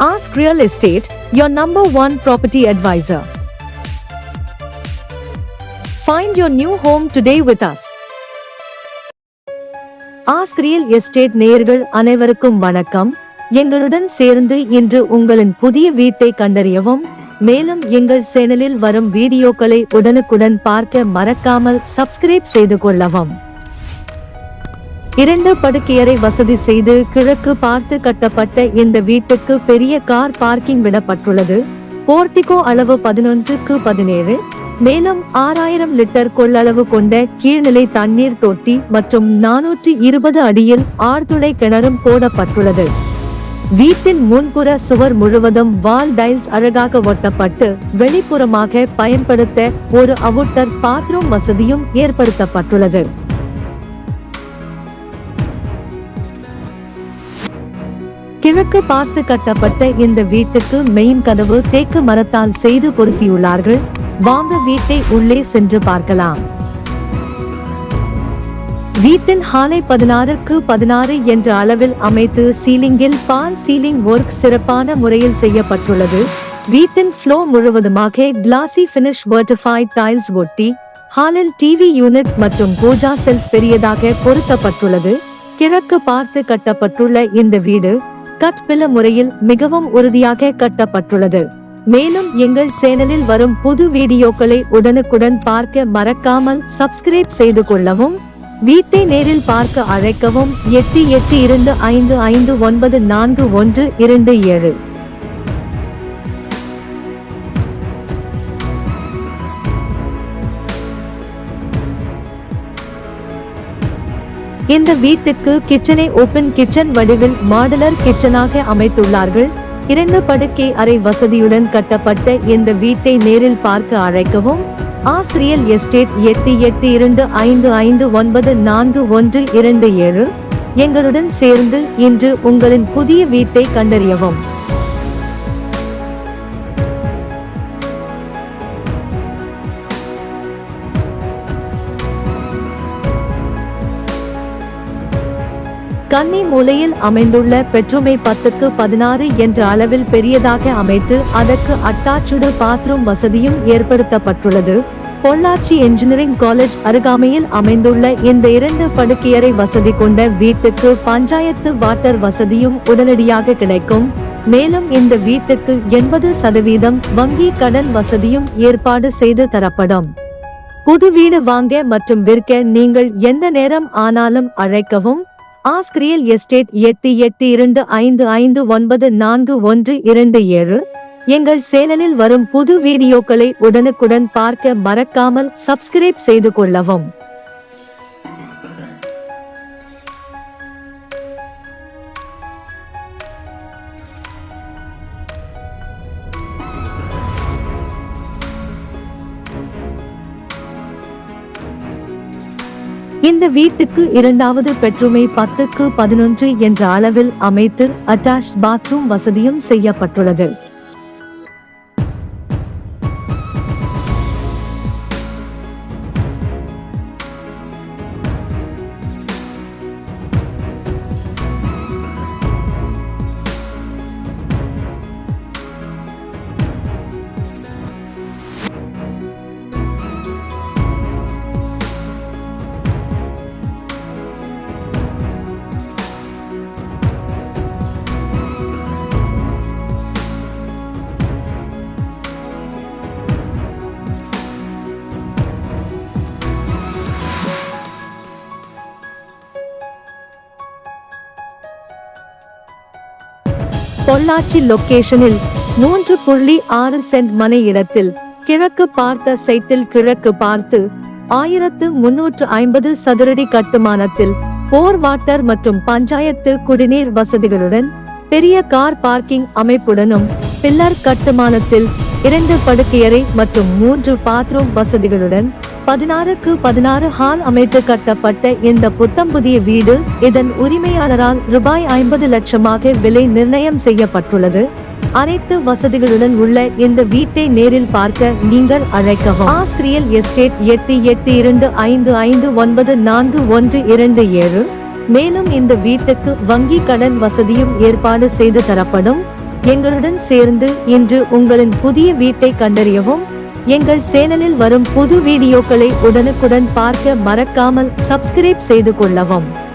Ask Real Estate, your number one property advisor. Find your new home today with us. Ask real estate நேயர்கள் அனைவருக்கும் வணக்கம் எங்களுடன் சேர்ந்து இன்று உங்களின் புதிய வீட்டை கண்டறியவும் மேலும் எங்கள் சேனலில் வரும் வீடியோக்களை உடனுக்குடன் பார்க்க மறக்காமல் சப்ஸ்கிரைப் செய்து கொள்ளவும் இரண்டு படுக்கையறை வசதி செய்து கிழக்கு பார்த்து கட்டப்பட்ட இந்த வீட்டுக்கு பெரிய கார் பார்க்கிங் விடப்பட்டுள்ளது. போர்டிகோ அளவு பதினொன்றுக்கு பதினேழு மேலும் ஆறாயிரம் லிட்டர் கொள்ளளவு கொண்ட கீழ்நிலை தண்ணீர் தொட்டி மற்றும் நானூற்றி இருபது அடியில் ஆழ்துளை கிணறும் போடப்பட்டுள்ளது. வீட்டின் முன்புற சுவர் முழுவதும் வால் டைல்ஸ் அழகாக ஒட்டப்பட்டு வெளிப்புறமாக பயன்படுத்த ஒரு அவுட்டர் பாத்ரூம் வசதியும் ஏற்படுத்தப்பட்டுள்ளது. கிழக்கு பார்த்து கட்டப்பட்ட இந்த வீட்டுக்கு மெயின் கதவு தேக்கு மரத்தால் செய்து பொருத்தியுள்ளார்கள். வாங்க வீட்டை உள்ளே சென்று பார்க்கலாம். வீட்டின் ஹாலை பதினாறுக்கு பதினாறு என்ற அளவில் அமைத்து சீலிங்கில் பால் சீலிங் ஒர்க் சிறப்பான முறையில் செய்யப்பட்டுள்ளது. வீட்டின் ஃப்ளோ முழுவதுமாக கிளாசி பினிஷ் வெர்டிஃபைட் டைல்ஸ் ஒட்டி ஹாலில் டிவி யூனிட் மற்றும் பூஜா செல்ஃப் பெரியதாக பொருத்தப்பட்டுள்ளது. கிழக்கு பார்த்து கட்டப்பட்டுள்ள இந்த வீடு கட்பில முறையில் மிகவும் உறுதியாக கட்டப்பட்டுள்ளது. மேலும் எங்கள் சேனலில் வரும் புது வீடியோக்களை உடனுக்குடன் பார்க்க மறக்காமல் சப்ஸ்கிரைப் செய்து கொள்ளவும் வீட்டை நேரில் பார்க்க அழைக்கவும் எட்டு எட்டு இரண்டு ஐந்து ஐந்து ஒன்பது நான்கு ஒன்று இரண்டு ஏழு. இந்த வீட்டுக்கு கிச்சனை ஓபன் கிச்சன் வடிவில் மாடுலர் கிச்சனாக அமைத்துள்ளார்கள். இரண்டு படுக்கை அறை வசதியுடன் கட்டப்பட்ட இந்த வீட்டை நேரில் பார்க்க அழைக்கவும். ஆஸ்திரியல் எஸ்டேட் எட்டு எட்டு இரண்டு ஐந்து ஐந்து ஒன்பது நான்கு ஒன்று இரண்டு ஏழு. எங்களுடன் சேர்ந்து இன்று உங்களின் புதிய வீட்டை கண்டறியவும். கன்னி மூலையில் அமைந்துள்ள பெட்ரூமை பத்துக்கு பதினாறு என்ற அளவில் பெரியதாக அமைத்து அதற்கு அட்டாச்சுடு பாத்ரூம் வசதியும் ஏற்படுத்தப்பட்டுள்ளது. பொள்ளாச்சி என்ஜினியரிங் காலேஜ் அருகாமையில் அமைந்துள்ள இந்த இரண்டு படுக்கையறை வசதி கொண்ட வீட்டுக்கு பஞ்சாயத்து வாட்டர் வசதியும் உடனடியாக கிடைக்கும். மேலும் இந்த வீட்டுக்கு எண்பது சதவீதம் வங்கி கடன் வசதியும் ஏற்பாடு செய்து தரப்படும். புது வீடு வாங்க மற்றும் விற்க நீங்கள் எந்த நேரம் ஆனாலும் அழைக்கவும் ஆஸ்க் ரியல் எஸ்டேட் எட்டு எட்டு இரண்டு ஐந்து ஐந்து ஒன்பது நான்கு ஒன்று இரண்டு ஏழு. எங்கள் சேனலில் வரும் புது வீடியோக்களை உடனுக்குடன் பார்க்க மறக்காமல் சப்ஸ்கிரைப் செய்து கொள்ளவும். இந்த வீட்டுக்கு இரண்டாவது பெட்ரூமை பத்துக்கு பதினொன்று என்ற அளவில் அமைத்து அட்டாச் பாத்ரூம் வசதியும் செய்யப்பட்டுள்ளது. பொள்ளாச்சி லொகேஷனில் மூன்று புள்ளி ஆறு சென்ட் மனை இடத்தில் கிழக்கு பார்த்த சைட்டில் கிழக்கு பார்த்து ஆயிரத்து முன்னூற்று ஐம்பது சதுரடி கட்டுமானத்தில் போர் வாட்டர் மற்றும் பஞ்சாயத்து குடிநீர் வசதிகளுடன் பெரிய கார் பார்க்கிங் அமைப்புடனும் பில்லர் கட்டுமானத்தில் இரண்டு படுக்கையறை மற்றும் மூன்று பாத்ரூம் வசதிகளுடன் பதினாறுக்கு பதினாறு ஹால் அமைத்து கட்டப்பட்ட இந்த புத்தம் புதிய வீடு இதன் உரிமையாளரால் ரூபாய் ஐம்பது லட்சமாக விலை நிர்ணயம் செய்யப்பட்டுள்ளது. அனைத்து வசதிகளுடன் உள்ள இந்த வீட்டை நேரில் பார்க்க நீங்கள் அழைக்கவும். ஆஸ்திரியல் எஸ்டேட் எட்டு எட்டு இரண்டு ஐந்து ஐந்து ஒன்பது நான்கு ஒன்று இரண்டு ஏழு. மேலும் இந்த வீட்டுக்கு வங்கி கடன் வசதியும் ஏற்பாடு செய்து தரப்படும். எங்களுடன் சேர்ந்து இன்று உங்களின் புதிய வீட்டை கண்டறியவும் எங்கள் சேனலில் வரும் புது வீடியோக்களை உடனுக்குடன் பார்க்க மறக்காமல் சப்ஸ்கிரைப் செய்து கொள்ளவும்.